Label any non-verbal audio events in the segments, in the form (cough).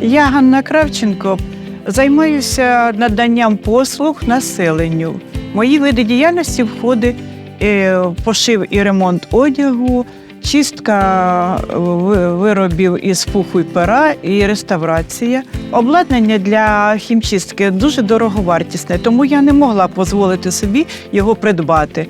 Я Ганна Кравченко займаюся наданням послуг населенню. Мої види діяльності входить е, пошив і ремонт одягу, чистка е, виробів із пуху і пера і реставрація. Обладнання для хімчистки дуже дороговартісне, тому я не могла дозволити собі його придбати.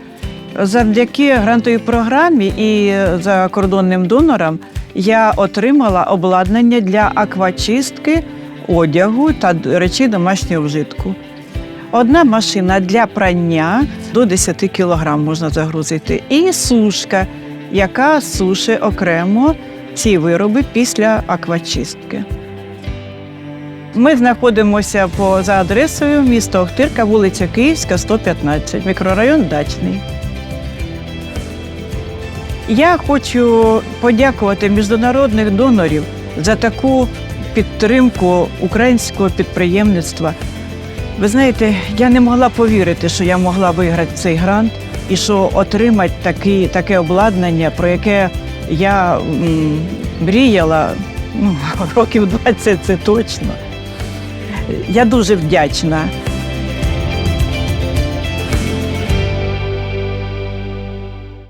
Завдяки грантовій програмі і закордонним донорам я отримала обладнання для аквачистки одягу та речей домашнього вжитку. Одна машина для прання до 10 кг можна загрузити, і сушка, яка сушить окремо ці вироби після аквачистки. Ми знаходимося по, за адресою місто Охтирка, вулиця Київська, 115, мікрорайон Дачний. Я хочу подякувати міжнародних донорів за таку підтримку українського підприємництва. Ви знаєте, я не могла повірити, що я могла виграти цей грант і що отримати такі, таке обладнання, про яке я м, мріяла ну, (laughs) років 20 це точно. Я дуже вдячна